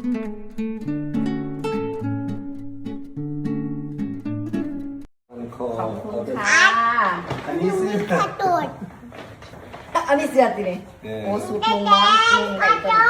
อขอบคุณค่ะ อันนี้ซื้อกระตุดอันนี้เสื้อสิเนี่ยเออโอ้สูตรลุงน้องลุงอะไรตัว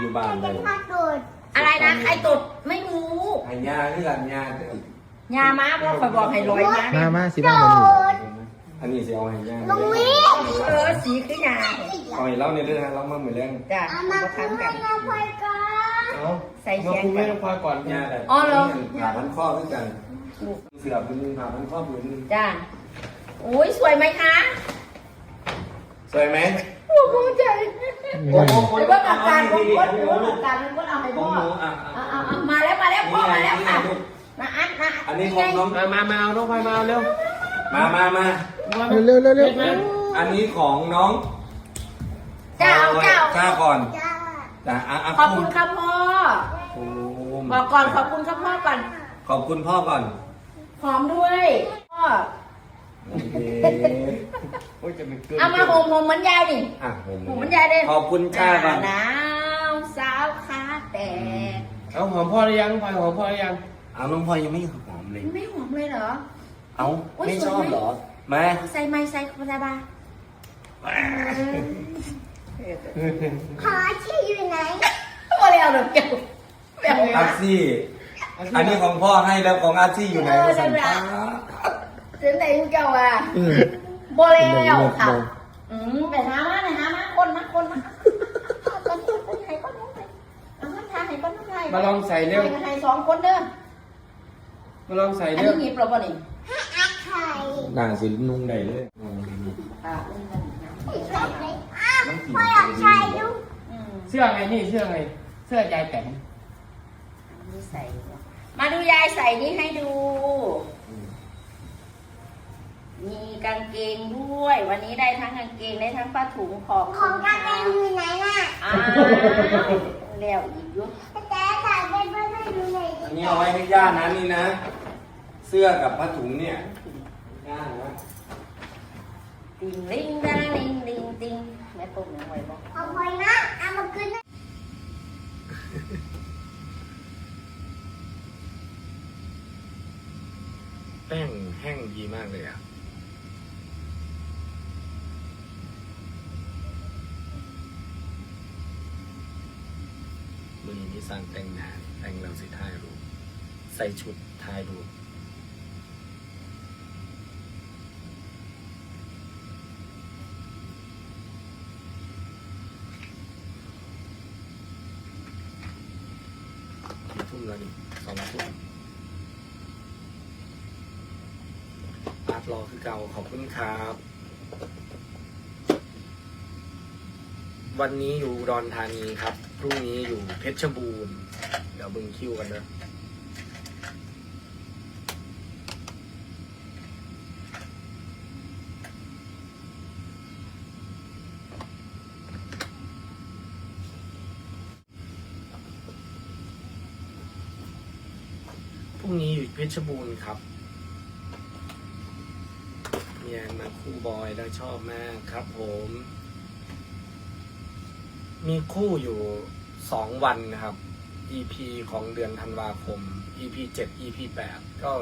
อยู่บ้านเลยกระตุดอะไรนะใครตดไม่รู้หายาคือกันยาแต่ยามาเพราะคอยบอกให้ลอยมามามาสิบ้ามันอยู่อันนี้สิเอาให้ยาลุงวิเออสีคือยาเอาให้เล่าในเรื่องนะเล่ามาเหมือนเรื่องจ้ะมาทำกัน เอาใส่แขนมาคุยไม่ต้องพอก่อนยาแต่อ๋อเหรอ ผ่าพันข้อด้วยกัน เสือเป็นมือผ่าพันข้อผืนหนึ่งจ้ะโอ้ยสวยไหมคะสวยไหมโอ้ภูมิใจโอ้โหเดี๋ยวว่าอาการของคนเดี๋ยวว่าอาการของคนเอาให้ขพ่องอหนูอะเอาเอาเอามาแล้วมาแล้วพ่อมาแล้วค่ะนะอันนะอันนี้ของน้อง มามามาเอาน้องพลอยมาเอาเร็วมามามา เร็วเร็วเร็วเร็วอันนี้ของน้องเจ้าเจ้าจ้าก่อนจ้าจ้าอะอะขอบคุณครับพ่อ โอ้บอกก่อนขอบคุณครับพ่อก่อนขอบคุณพ่อก่อน หอมด้วยพ่อโอเคโอ้ยจะไม่เกินเอามาโฮมโฮมเหมือนยายนี่อะผมโฮมเหมือนยายเลยขอบคุณจ้าก่อนหนาวสาวขาแตกเอาหอมพ่อหรือยังพลอยหอมพ่อหรือยังเอาน้องพลอยยังไม่หอมเลย ไม่หอมเลยเหรอ เอาโอ๊ยไม่สชวยอบไหมเหรอมาใส่ไม้ใส่คาราบาขอชื่ออยู่ไหนโอ้เร็วเดี๋ยวเกี่ย วเดี๋ยวอาซี่ อันนี้ของพ่อให้แล้วของอาซี่อยู่ไหนเออสันเดี๋ยวตาถึงไหนถึงเก่าอะอืมโบเร็วค่ะ อืมไปหามาไปหามาคนมาคนมาคนคนคนไทยคนคนไทยเอาคนไทยคนไทยมาลองใส่เร็วไทยสองคนเด้อมาลองใส่อันเร็วนี้หยิบเราป่ะนี่ให้อาไข่หน้าสินุ่งได้เลยอ่าอ้าวพ่ออยากใช้ดูอืมเสื้อไงนี่เสื้อไงเสื้อยายแต่ง นี่ใส่ มาดูยายใส่นี่ให้ดู มีกางเกงด้วย วันนี้ได้ทั้งกางเกงได้ทั้งผ้าถุงของของกันเองอยู่ไหนน่ะอ้าวแล้วอีกอยุแต่ถ่ายไปเพื่อนให้ดูหน่อยอันดินี้เอาไว้ให้ย่านะนี่นะ เสื้อกับผ้าถุงเนี่ยย่านะติงลิงดาลิงลิงติงแม่ปุ๊บหนึ่งไว้บอกเอาพอยนะเอามาคืนนะ แป้งแห้งดีมากเลยอะ มือนี้สั่งแต่งหน้าแต่งเราสิทายรูปใส่ชุดทายรูปกี่ทุ่มแล้วนี่สองทุ่มอา รอคือเก่าขอบคุณครับ วันนี้อยู่อุดอนธานีครับ พรุ่งนี้อยู่เพชรบูรณ์เดี๋ยวบึงคิวกันเนอะพรุ่งนี้อยู่เพชรบูรณ์ครับ เนี่ยมาคู่บอยแล้วชอบมากครับผม มีคู่อยู่สองวันนะครับ EP ของเดือนธันวาคม EP 7 EP 8 ก็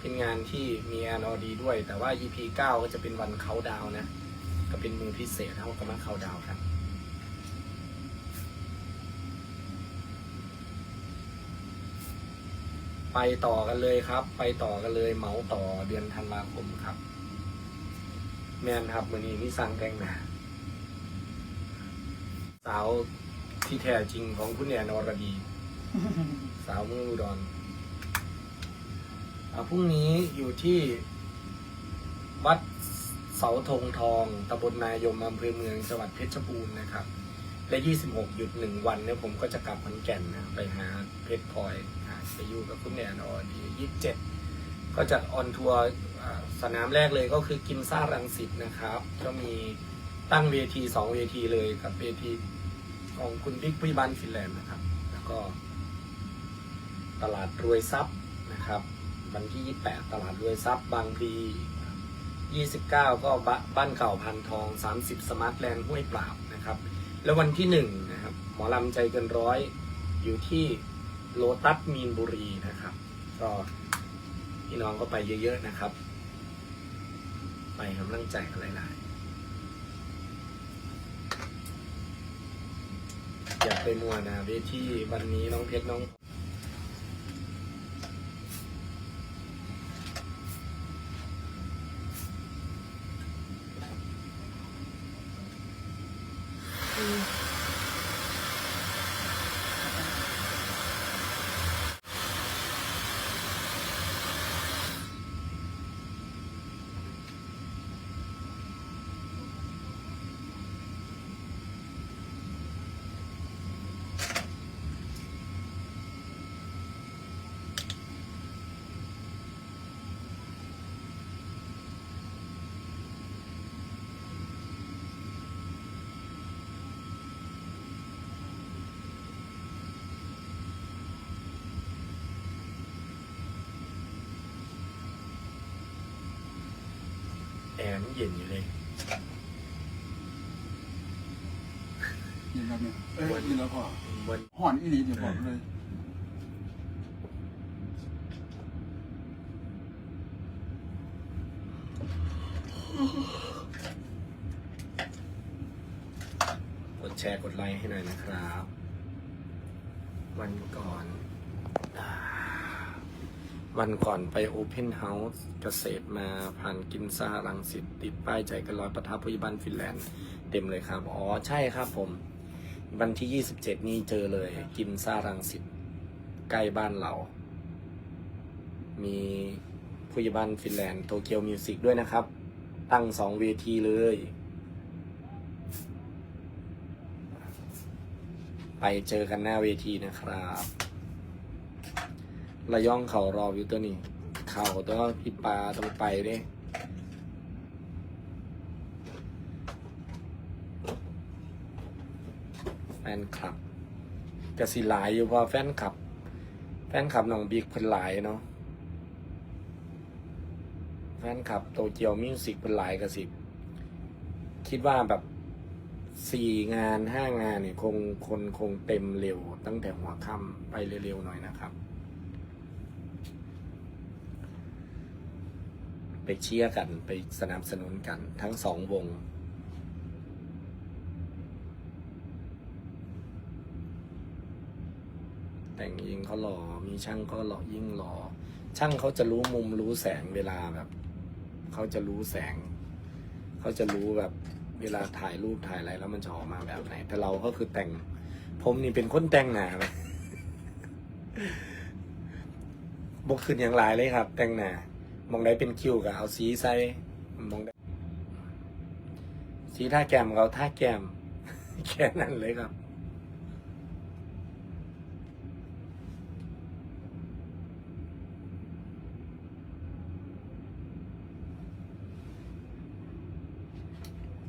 เป็นงานที่มีแอนอดีด้วย แต่ว่า EP 9 ก็จะเป็นวันเขาดาวนะ ก็เป็นมือพิเศษเท่ากับมาเขาดาวครับไปต่อกันเลยครับ ไปต่อกันเลยเหมาต่อเดือนธันวาคมครับ แมนครับวันนี้มีสั่งแต่งหนาสาวที่แท้จริงของคุณแอนอรดี สาวเมืองอุดรอ่าพรุ่งนี้อยู่ที่วัดเสาธงทองตำบลนายมอำเภอเมืองจังหวัดเพชรบูรณ์นะครับ และ 26 หยุดหนึ่งวันเนี่ยผมก็จะกลับขอนแก่นนะไปหาเพชรพลอยอาไปอยู่กับคุณแอนอรดี 27 ก็จะออนทัวร์ สนามแรกเลยก็คือกิมซ่ารังสิตนะครับ ก็มีตั้งเวทีสองเวทีเลยกับเวทีของคุณบิ๊กพิบันฟินแลนด์นะครับ แล้วก็ ตลาดรวยทรัพย์นะครับวันที่ 28 ตลาดรวยทรัพย์บางพลี29 ก็บบ้านเก่าพันทอง 30 สมาร์ทแลนด์ห้วยปราบนะครับ แล้ววันที่1นะครับหมอลำใจเกินร้อยอยู่ที่โลตัสมีนบุรีนะครับ ก็พี่น้องก็ไปเยอะๆนะครับ ไปกำลังใจกันหลายๆอยากไปมัวนะเวทีวันนี้น้องเพชรน้อง แอร์มันเย็นอยู่เลยยินแล้วเนี่ยเอ้ยยินแล้วพอบนห่อนอีหลีเดี๋ยวบอกเลยกดแชร์กดไลค์ให้หน่อยนะครับ วันก่อนอ่า วันก่อนไปโอเพนเฮาส์เกษตรมาผ่านกินซ่ารังสิตติดป้ายใจกันรอยประทับพยาบาลฟินแลนด์เต็มเลยครับ อ๋อ ใช่ครับผม วันที่ 27 นี้เจอเลย กินซ่ารังสิตใกล้บ้านเรา มีพยาบาลฟินแลนด์โตเกียวมิวสิกด้วยนะครับ ตั้งสองเวทีเลย ไปเจอกันหน้าเวทีนะครับ ระย่องเขารออยู่ตัวนี้ เขาตัวพี่ปลาต้องไปเด้แฟนคลับกสิหลายอยู่เพอแฟนคลับ แฟนคลับน้องบิ๊กเพิ่นหลายเนาะแฟนคลับโตเกียวมิวสิกเป็นหลายกระสิบ คิดว่าแบบสี่งานห้างานเนี่ยคงคนคงเต็มเร็วตั้งแต่หัวค่ำไปเร็วๆหน่อยนะครับ ไปเชียร์กันไปสนับสนุนกันทั้งสองวง แต่งยิงเขาหล่อมีช่างก็หล่อยิ่งหล่อช่างเขาจะรู้มุมรู้แสงเวลาแบบเขาจะรู้แสง เขาจะรู้แบบเวลาถ่ายรูปถ่ายอะไรแล้วมันจะออกมาแบบไหน แต่เราก็คือแต่ง ผมนี่เป็นคนแต่งหนาบกขึ้นอย่างหลายเลยครับ แต่งหนา มองได้เป็นคิวกับเอาสีใส่มองได้สีท่าแก้มเราท่าแก้มแค่นั้นเลยครับ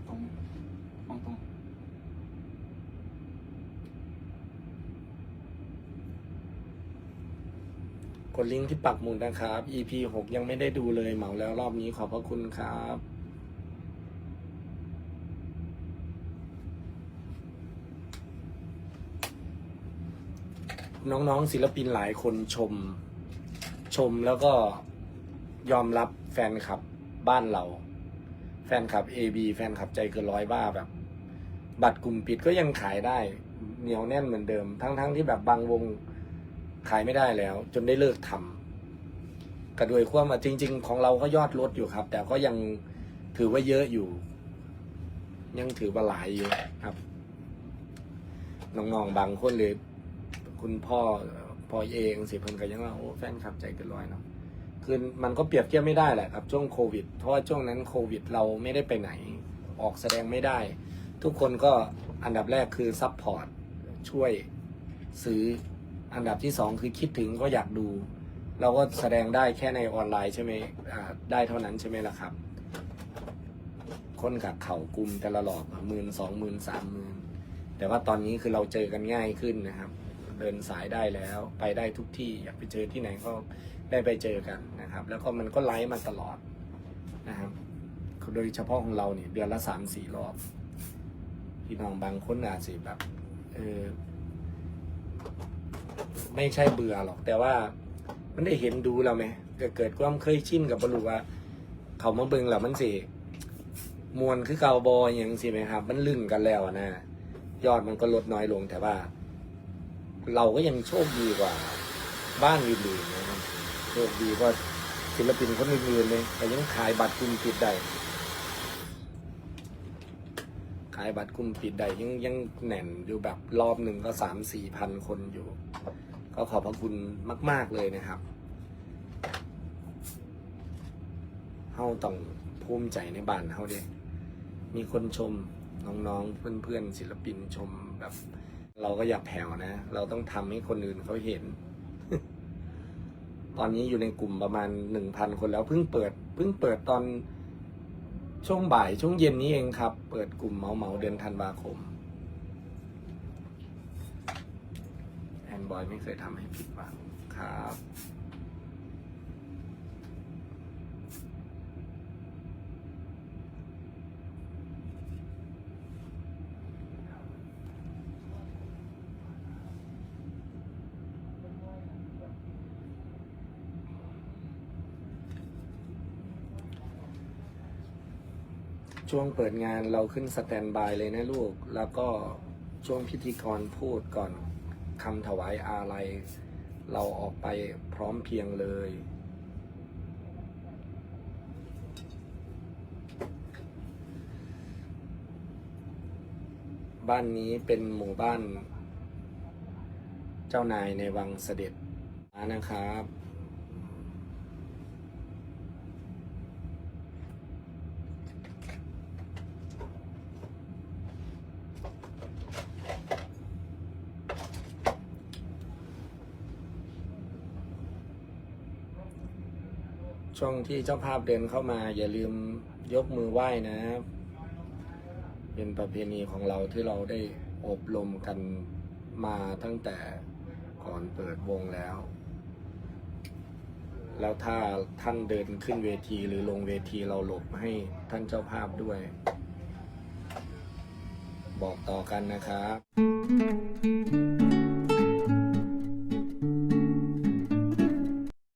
ตรงมองตรง ก ดลิงก์ที่ปักหมุดนะครับ EP หกยังไม่ได้ดูเลยเหมาแล้วรอบนี้ขอบพระคุณครับน้องๆศิลปินหลายคนชม ชมแล้วก็ยอมรับแฟนคลับบ้านเรา แฟนคลับ AB แฟนคลับใจเกินร้อยบ้าแบบ บัตรกลุ่มปิดก็ยังขายได้ เหนียวแน่นเหมือนเดิม ทั้งๆที่แบบบางวง ขายไม่ได้แล้ว จนได้เลิกทำกระด้วยความว่าจริง ๆ ของเราก็ยอดลดอยู่ครับ แต่ก็ยังถือว่าเยอะอยู่ ยังถือว่าหลายอยู่ครับน้องๆบางคนเลย คุณพ่อพ่อเองสิเพิ่นก็ยังว่าโอ้แฟนคลับใจเกินร้อยเนาะคือมันก็เปรียบเทียบไม่ได้แหละครับช่วงโควิด เพราะว่าช่วงนั้นโควิด เราไม่ได้ไปไหน ออกแสดงไม่ได้ ทุกคนก็อันดับแรกคือซัพพอร์ตช่วยซื้อ อันดับที่สองคือคิดถึงก็อยากดู เราก็แสดงได้แค่ในออนไลน์ใช่ไหมได้เท่านั้นใช่ไหมล่ะครับ คนกับเข่ากลุ่มแต่ละหลอกหมื่นสองหมื่นสามหมื่นแต่ว่าตอนนี้คือเราเจอกันง่ายขึ้นนะครับ เดินสายได้แล้วไปได้ทุกที่อยากไปเจอที่ไหนก็ได้ไปเจอกันนะครับ แล้วก็มันก็ไลฟ์มาตลอดนะครับโดยเฉพาะของเราเนี่ยเดือนละสามสี่รอบพี่น้องบางคนอาจสิแบบเออ ไม่ใช่เบื่อหรอก แต่ว่ามันได้เห็นดูแล้วไหมเกิดเกิดความเคยชินกับบรูว่า เขามาเบิ่งแล้วมันสิมวนคือเกาบอยอย่างสิไหมครับ มันลึงกันแล้วนะยอดมันก็ลดน้อยลงแต่ว่า เราก็ยังโชคดีกว่า บ้านอื่นๆนะครับโชคดีว่าศิลปินคนอื่นๆเลยแต่ยังขายบัตรกลุ่มปิดได้ขายบัตรกลุ่มปิดได้ยังยังแน่นอยู่แบบรอบหนึ่งก็สามสี่พันคนอยู่ ก็ขอบพระคุณมาก ๆเลยนะครับเฮาต้องภูมิใจในบ้านเฮาเด้มีคนชมน้องๆ เพื่อนๆ ศิลปินชมแบบ เราก็อย่าแผ่วนะ เราต้องทำให้คนอื่นเขาเห็น ตอนนี้อยู่ในกลุ่มประมาณหนึ่งพันคนแล้วเพิ่งเปิดเพิ่งเปิดตอนช่วงบ่ายช่วงเย็นนี้เองครับ เปิดกลุ่มเมาเมาเดือนธันวาคมแอน บอยไม่เคยทำให้ผิดหวังครับช่วงเปิดงานเราขึ้นสแตนบายเลยนะลูก แล้วก็ช่วงพิธีกรพูดก่อน คำถวายอาลัย เราออกไปพร้อมเพียงเลย บ้านนี้เป็นหมู่บ้าน เจ้านายในวังเสด็จนะครับ ช่วงที่เจ้าภาพเดินเข้ามา อย่าลืมยกมือไหว้นะ เป็นประเพณีของเราที่เราได้อบรมกันมาตั้งแต่ก่อนเปิดวงแล้ว แล้วถ้าท่านเดินขึ้นเวทีหรือลงเวทีเราหลบให้ท่านเจ้าภาพด้วย บอกต่อกันนะครับ